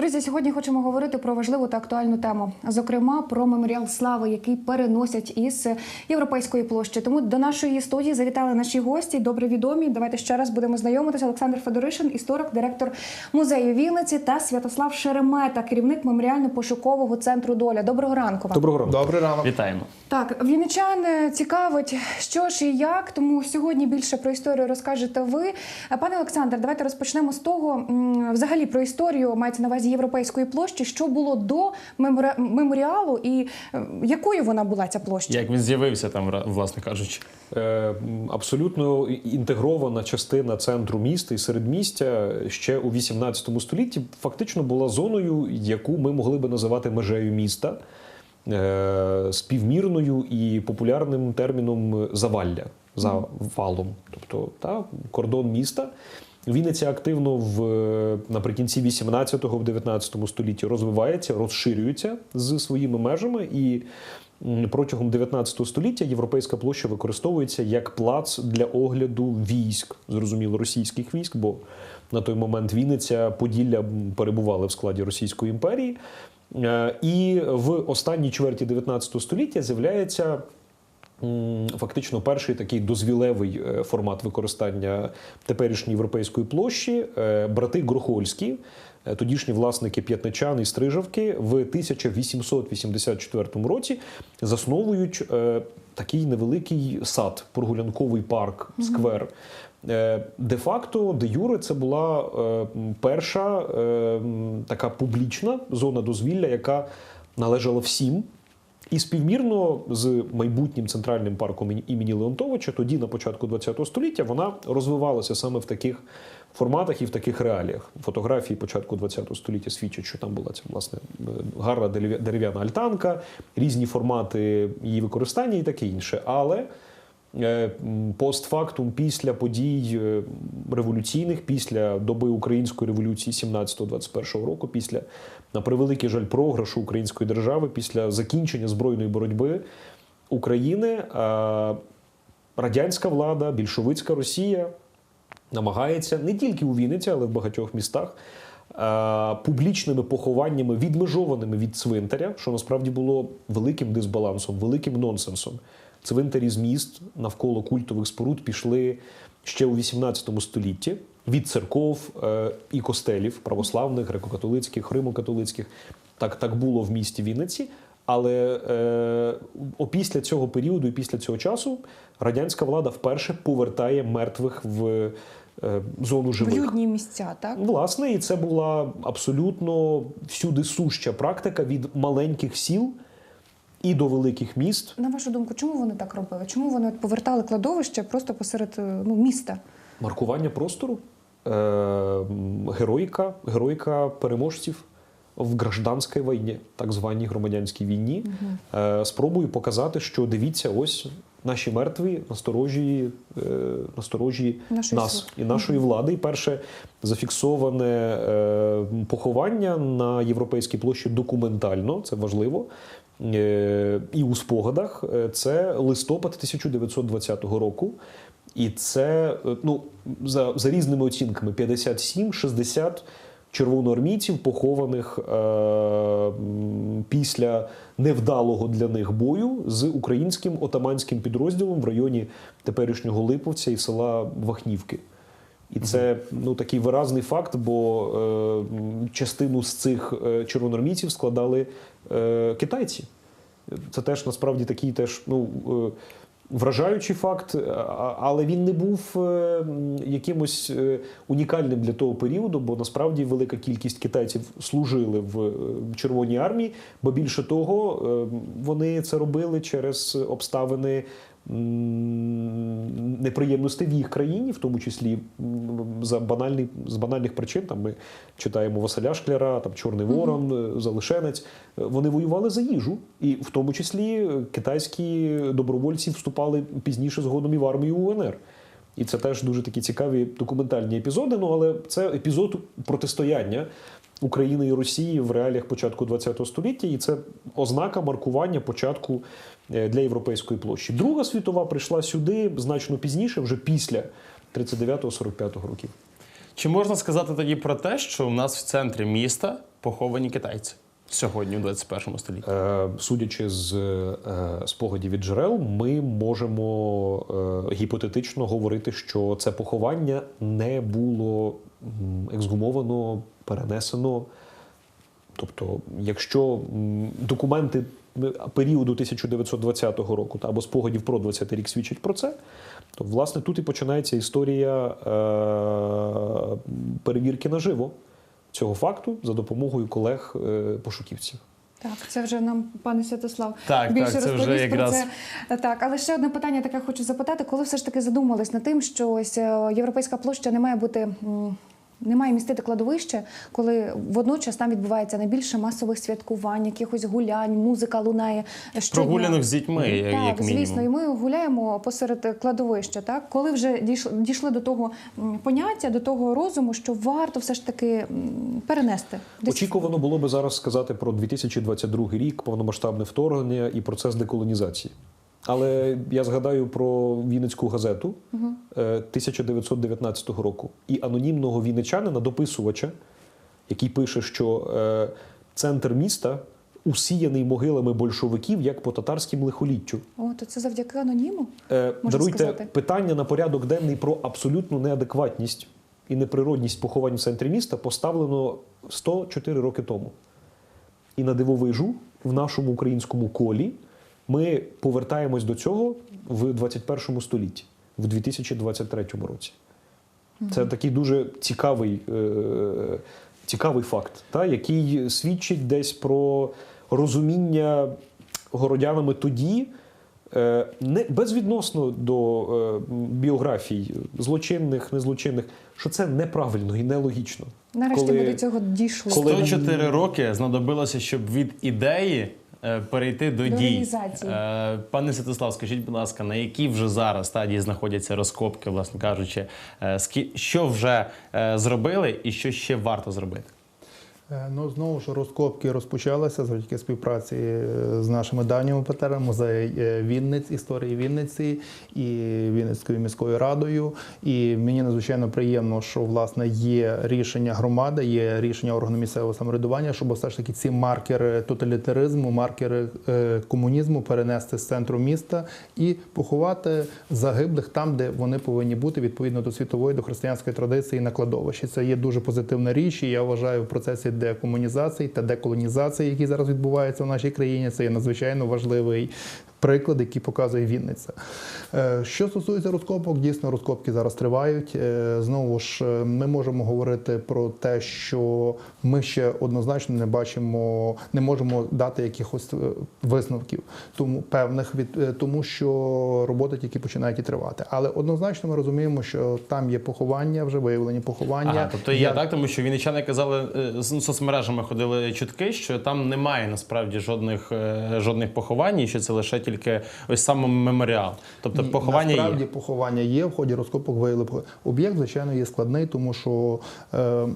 Друзі, сьогодні хочемо говорити про важливу та актуальну тему, зокрема про меморіал слави, який переносять із європейської площі. Тому до нашої студії завітали наші гості, добре відомі. Давайте ще раз будемо знайомитися. Олександр Федоришин, історик, директор музею Вінниці та Святослав Шеремета, керівник меморіально-пошукового центру Доля. Доброго ранку вам. Доброго ранку. Добрий ранок. Вітаємо. Так, вінничан е, цікавить, що ж і як. Тому сьогодні більше про історію розкажете ви. Е, Пане Олександр, давайте розпочнемо з того, взагалі про історію мається на увазі європейської площі. Що було до меморі- меморіалу, і е, якою вона була ця площа? Як він з'явився там, власне кажучи. Е, Абсолютно інтегрована частина центру міста і середмістя ще у 18 столітті фактично була зоною, яку ми могли би називати межею міста, е, співмірною і популярним терміном завалля за валом, тобто та, кордон міста. Вінниця активно в наприкінці 18-го, в 19 столітті розвивається, розширюється з своїми межами, і протягом 19 століття європейська площа використовується як плац для огляду військ, зрозуміло, російських військ, бо на той момент Вінниця, Поділля перебували в складі Російської імперії. Е, І в останній чверті 19 століття з'являється Фактично, перший такий дозвілевий е, формат використання теперішньої європейської площі. Е, Брати Грохольські, е, тодішні власники П'ятничан і Стрижавки, в 1884 році засновують такий невеликий сад, прогулянковий парк, сквер. Де-факто, де Юре, це була перша така публічна зона дозвілля, яка належала всім. І співмірно з майбутнім центральним парком імені- Леонтовича, тоді на початку ХХ століття, вона розвивалася саме в таких форматах і в таких реаліях. Фотографії початку ХХ століття свідчать, що там була ця власне е, гарна дерев'яна альтанка, різні формати її використання і таке інше. Але постфактум, після подій е, революційних, після доби української революції 17-21 року, після на превеликий жаль програшу української держави, після закінчення збройної боротьби України, е, радянська влада, більшовицька Росія намагається не тільки у Вінниці, але в багатьох містах. е, Публічними похованнями, відмежованими від цвинтаря, що насправді було великим дисбалансом, великим нонсенсом. Цвинтарі з міст навколо культових споруд пішли ще у 18 столітті від церков е, і костелів православних, греко-католицьких, римо-католицьких. Так, так було в місті Вінниці. Але е, опісля цього періоду і після цього часу радянська влада вперше повертає мертвих в е, зону В живих. людні місця, так? Власне, і це була абсолютно всюди суща практика від маленьких сіл і до великих міст. На вашу думку, чому вони так робили? Чому вони повертали кладовище просто посеред е, ну, міста? Маркування простору, е, героїка, героїка переможців в гражданській війні, так званій громадянській війні. Е, спробую показати, що дивіться, ось наші мертві насторожі, е, насторожі Нашої нас і нашої влади. І перше зафіксоване е, поховання на європейській площі документально, це важливо. Е, І у спогадах е, це листопад 1920 року. І це е, ну, за, за різними оцінками 57-60 червоноармійців, похованих е, після невдалого для них бою з українським отаманським підрозділом в районі теперішнього Липовця і села Вахнівки. І це ну такий виразний факт, бо е, частину з цих е, червоноармійців складали е, китайці. Це теж насправді такий теж ну. е, Вражаючий факт, але він не був е, якимось е, унікальним для того періоду, бо насправді велика кількість китайців служили в Червоній армії, бо більше того, вони це робили через обставини неприємностей в їх країні, в тому числі за банальний, з банальних причин. Там ми читаємо Василя Шкляра, там Чорний Ворон, е, Залишенець. Е, Вони воювали за їжу, і в тому числі е, китайські добровольці вступали пізніше згодом і в армію УНР. І це теж дуже такі цікаві документальні епізоди. Ну але це епізод протистояння України і Росії в реаліях початку ХХ століття, і це ознака маркування початку е, для європейської площі. Друга світова прийшла сюди значно пізніше, вже після 39-45 років. Чи можна сказати тоді про те, що у нас в центрі міста поховані китайці сьогодні, у 21 столітті. Е, Судячи з е, спогадів від джерел, ми можемо е, гіпотетично говорити, що це поховання не було ексгумовано, перенесено. Тобто, якщо документи періоду 1920 року та або спогадів про 20 рік свідчать про це, то власне тут і починається історія е, перевірки наживо цього факту за допомогою колег е, пошуківців. Так, це вже нам пане Святослав Так, більше так, це вже розповість якраз- про це. Так, але ще одне питання таке хочу запитати, коли все ж таки задумались над тим, що ось е, європейська площа не має бути. М, Не має містити кладовище, коли водночас там відбувається найбільше масових святкувань, якихось гулянь, музика лунає щодня. Прогулянок з дітьми, Так, як мінімум. звісно, і ми гуляємо посеред кладовища. Так, коли вже дійшли, дійшли до того поняття, до того розуму, що варто все ж таки перенести Десь- Очікувано було би зараз сказати про 2022 рік, повномасштабне вторгнення і процес деколонізації. Але я згадаю про Вінницьку газету е, 1919 року і анонімного вінничанина, дописувача, який пише, що е, центр міста усіяний могилами большевиків як по татарським лихоліттю. О, то це завдяки аноніму. Е, Можна Даруйте сказати. питання на порядок денний про абсолютну неадекватність і неприродність поховань в центрі міста поставлено 104 роки тому. І на дивовижу в нашому українському колі ми повертаємось до цього в 21 столітті, в 2023 році. Це такий дуже цікавий, е, цікавий факт, та, який свідчить десь про розуміння городянами тоді, е, не безвідносно до е, біографій злочинних, незлочинних, що це неправильно і нелогічно. Нарешті Коли- ми до цього дійшли. коли- 104 роки знадобилося, щоб від ідеї перейти до, До дій. Е, Пане Святослав, скажіть, будь ласка, на якій вже зараз стадії знаходяться розкопки, власне кажучи, е, що вже е, зробили і що ще варто зробити? Е, Ну, знову ж розкопки розпочалися завдяки співпраці е, з нашими давніми партнерами, музей е, Вінниць, історії Вінниці і Вінницькою міською радою. І мені надзвичайно приємно, що власне є рішення громади, є рішення органу місцевого самоврядування, щоб все ж таки ці маркери тоталітаризму, маркери комунізму перенести з центру міста і поховати загиблих там, де вони повинні бути відповідно до світової, до християнської традиції на кладовищі. Це є дуже позитивна річ. І я вважаю в процесі декомунізації та деколонізації, які зараз відбуваються в нашій країні. Це є надзвичайно важливий. Приклад, який показує Вінниця. Е, Що стосується розкопок, дійсно розкопки зараз тривають. Е, Знову ж е, ми можемо говорити про те, що ми ще однозначно не бачимо, не можемо дати якихось висновків, тому певних від тому, що роботи тільки починають і тривати. Але однозначно ми розуміємо, що там є поховання, вже виявлені поховання. Ага, тобто є Я- так, тому що вінничани казали з соцмережами ходили чутки, що там немає насправді жодних жодних поховань, і що це лише тільки ось саме меморіал. Тобто Ні, поховання насправді є. поховання є. В ході розкопок виявили об'єкт, звичайно, є складний, тому що. Е,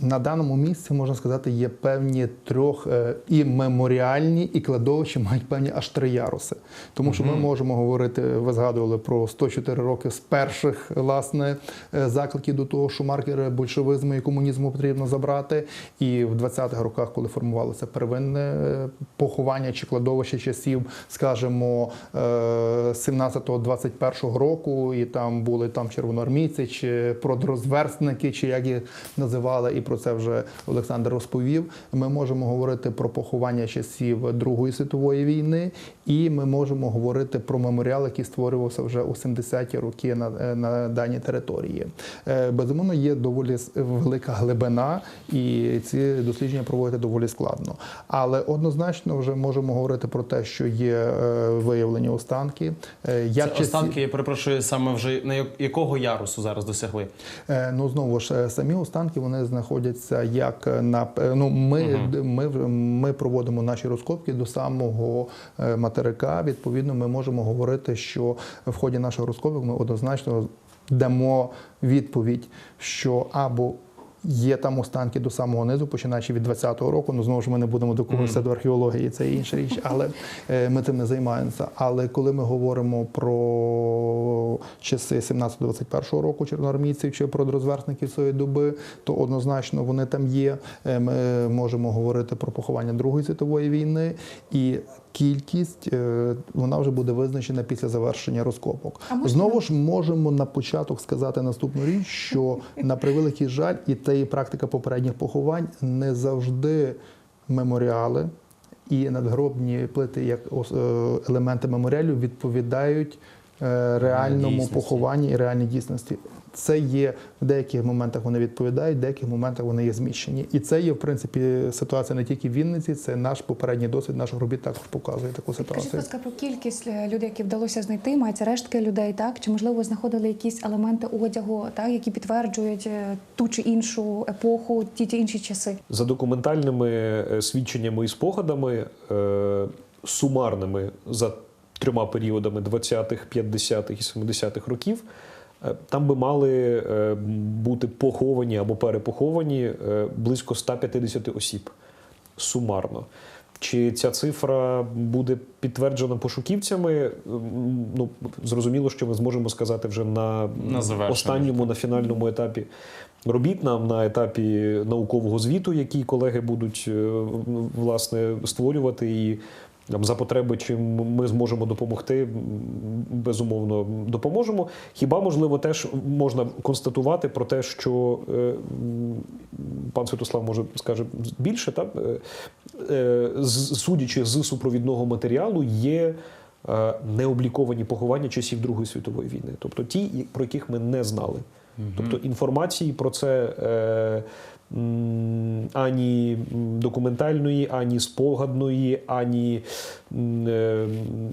на даному місці можна сказати, є певні трьох е, і меморіальні, і кладовища мають певні аж три яруси. Тому що ми можемо говорити, ви згадували про 104 роки з перших власне е, закликів до того, що маркери большевизму і комунізму потрібно забрати. І в 20-х роках, коли формувалося первинне е, поховання чи кладовище часів, скажімо, е, 17-21 року, і там були там червоноармійці, чи продрозверстники, чи як їх називали, і про це вже Олександр розповів. Ми можемо говорити про поховання часів Другої світової війни, і ми можемо говорити про меморіал, який створювався вже у 70-ті роки на, е, на даній території. Е, Безумовно, є доволі велика глибина, і ці дослідження проводити доволі складно. Але однозначно вже можемо говорити про те, що є е, виявлені останки. Як Це часі- останки, я перепрошую, саме вже на якого ярусу зараз досягли? Ну знову ж самі останки вони знаходяться як на ну ми, ми, ми проводимо наші розкопки до самого е, материка. Відповідно, ми можемо говорити, що в ході наших розкопок ми однозначно дамо відповідь, що або Є там останки до самого низу, починаючи від 20-го року. Ну знову ж ми не будемо докупитися до археології, це інша річ, але е, ми тим не займаємося. Але коли ми говоримо про часи 17-21 року чорноармійців чи про розверстників цієї доби, то однозначно вони там є. Е, Ми можемо говорити про поховання Другої світової війни і. Кількість е, вона вже буде визначена після завершення розкопок. А Знову ж можемо на початок сказати наступну річ, що на превеликий жаль, і те і практика попередніх поховань не завжди меморіали і надгробні плити як е, елементи меморіалів відповідають реальному похованні і реальній дійсності. Це є в деяких моментах вони відповідають, в деяких моментах вони є зміщені. І це є, в принципі, ситуація не тільки в Вінниці, це наш попередній досвід наших робіт також показує таку Скажіть, будь ситуацію. ласка, про кількість е, людей, які вдалося знайти, мається рештки людей, так? Чи можливо знаходили якісь елементи одягу, так, які підтверджують е, ту чи іншу епоху, ті чи інші часи? За документальними е, свідченнями і спогадами, е, сумарними за трьома періодами 20-х, 50-х і 70-х років, е, там би мали е, бути поховані або перепоховані е, близько 150 осіб сумарно. Чи ця цифра буде підтверджена пошуківцями? Ну зрозуміло, що ми зможемо сказати вже на, На останньому на фінальному етапі робіт нам на етапі наукового звіту, який колеги будуть власне створювати і. За потреби, чим ми зможемо допомогти, безумовно допоможемо. Хіба можливо теж можна констатувати про те, що е, пан Святослав може скаже більше, так Е, е, судячи з супровідного матеріалу, є необліковані поховання часів Другої світової війни, тобто ті, про яких ми не знали. Тобто інформації про це ані документальної, ані спогадної, ані е,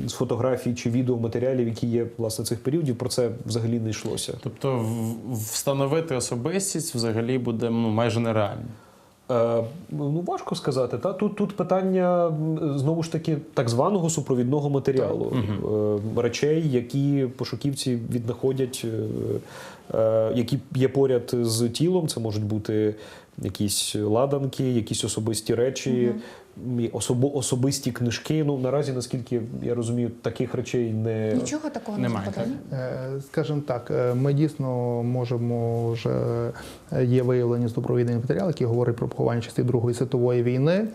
з фотографій чи відеоматеріалів, які є власне цих періодів, про це взагалі не йшлося. Тобто встановити особистість взагалі буде ну, майже нереально. Е, ну, важко сказати. Та? Тут, тут питання знову ж таки так званого супровідного матеріалу, е, речей, які пошуківці віднаходять, е, е, які є поряд з тілом. Це можуть бути якісь ладанки, якісь особисті речі, особо, особисті книжки. Ну, наразі, наскільки я розумію, таких речей не Нічого такого Немає, не Скажімо так, е, ми дійсно можемо вже е, є виявлені супровідний матеріал, який говорить про поховання часів Другої світової війни.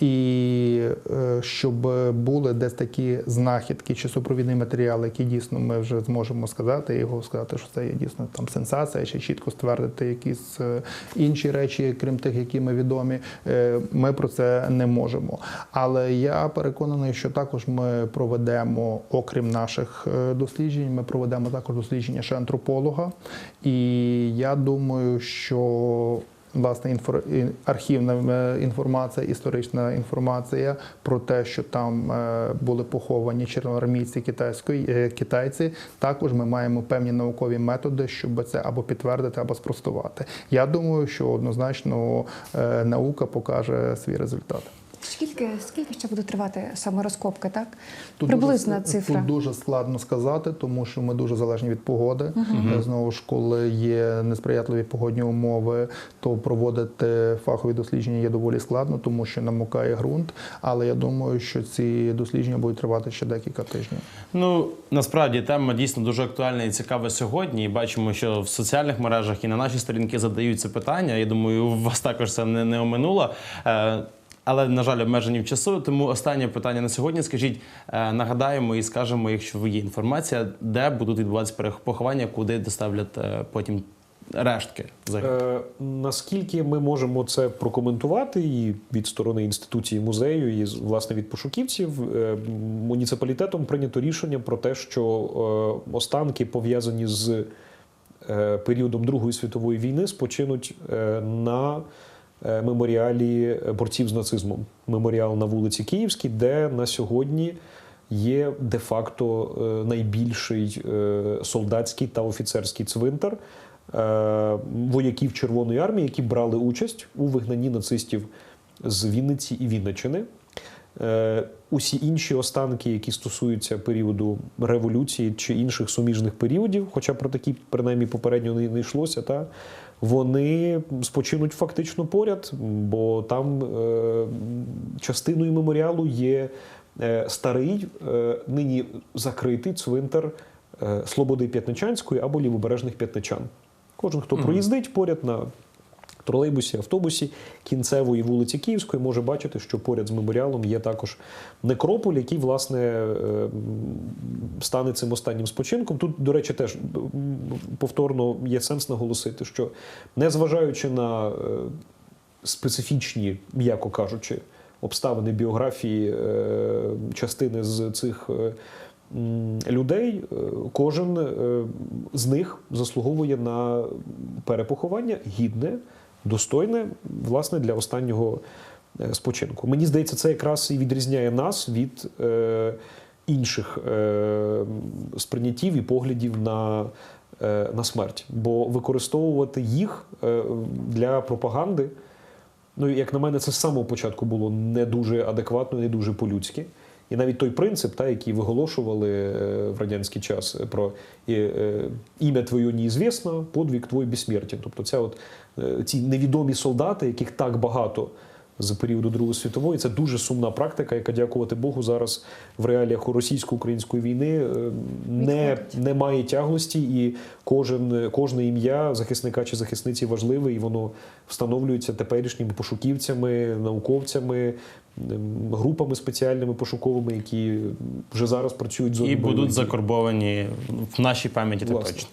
І е, щоб були десь такі знахідки чи супровідний матеріал, які дійсно ми вже зможемо сказати, його сказати, що це є дійсно там сенсація, чи чітко ствердити якісь е, інші речі, крім тих, які ми відомі, е, ми про це не можемо. Але я переконаний, що також ми проведемо, окрім наших досліджень, ми проведемо також дослідження ще антрополога. І я думаю, що власне інфор... архівна е, інформація, історична інформація про те, що там е, були поховані червоноармійці китайської е, китайці. Також ми маємо певні наукові методи, щоб це або підтвердити, або спростувати. Я думаю, що однозначно наука покаже свій результат. Скільки, скільки ще буде тривати саме розкопки, так? Тут Приблизна дуже, цифра. Тут дуже складно сказати, тому що ми дуже залежні від погоди. Е, Знову ж, коли є несприятливі погодні умови, то проводити фахові дослідження є доволі складно, тому що намокає ґрунт. Але я думаю, що ці дослідження будуть тривати ще декілька тижнів. Ну насправді тема дійсно дуже актуальна і цікава сьогодні. І бачимо, що в соціальних мережах і на нашій сторінки задаються питання. Я думаю, у вас також це не, не оминуло. Але, на жаль, обмежені в часу. Тому останнє питання на сьогодні. Скажіть, е, нагадаємо і скажемо, якщо є інформація, де будуть відбуватися перех- поховання, куди доставлять е, потім рештки. Е, наскільки ми можемо це прокоментувати і від сторони інституції музею, і власне від пошуківців, е, муніципалітетом прийнято рішення про те, що е, останки пов'язані з е, періодом Другої світової війни спочинуть е, на меморіалі борців з нацизмом. Меморіал на вулиці Київській, де на сьогодні є де-факто е, найбільший е, солдатський та офіцерський цвинтар е, вояків Червоної армії, які брали участь у вигнанні нацистів з Вінниці і Вінничини. Е, Усі інші останки, які стосуються періоду революції чи інших суміжних періодів, хоча про такі принаймні попередньо не йшлося, та вони спочинуть фактично поряд, бо там е, частиною меморіалу є е, старий, е, нині закритий цвинтар е, Слободи П'ятничанської або лівобережних п'ятничан. Кожен, хто проїздить поряд на тролейбусі, автобусі кінцевої вулиці Київської, може бачити, що поряд з меморіалом є також некрополь, який, власне, е, стане цим останнім спочинком. Тут, до речі, теж повторно є сенс наголосити, що незважаючи на е, специфічні, м'яко кажучи, обставини біографії е, частини з цих е, людей, е, кожен е, з них заслуговує на перепоховання гідне, достойне, власне, для останнього е, спочинку. Мені здається, це якраз і відрізняє нас від е, інших е, сприйняттів і поглядів на, е, на смерть. Бо використовувати їх е, для пропаганди. Ну, як на мене, це з самого початку було не дуже адекватно, не дуже по-людськи. І навіть той принцип, та, який виголошували е, в радянський час е, про е, ім'я твоє неізвісно, подвиг твій безсмертен. Тобто ця от, ці невідомі солдати, яких так багато з періоду Другої світової, це дуже сумна практика, яка, дякувати Богу, зараз в реаліях російсько-української війни е, не, не має тяглості, і кожен, кожне ім'я захисника чи захисниці важливе, і воно встановлюється теперішніми пошуківцями, науковцями, ем, групами спеціальними пошуковими, які вже зараз працюють з І будуть закорбовані в нашій пам'яті так точно.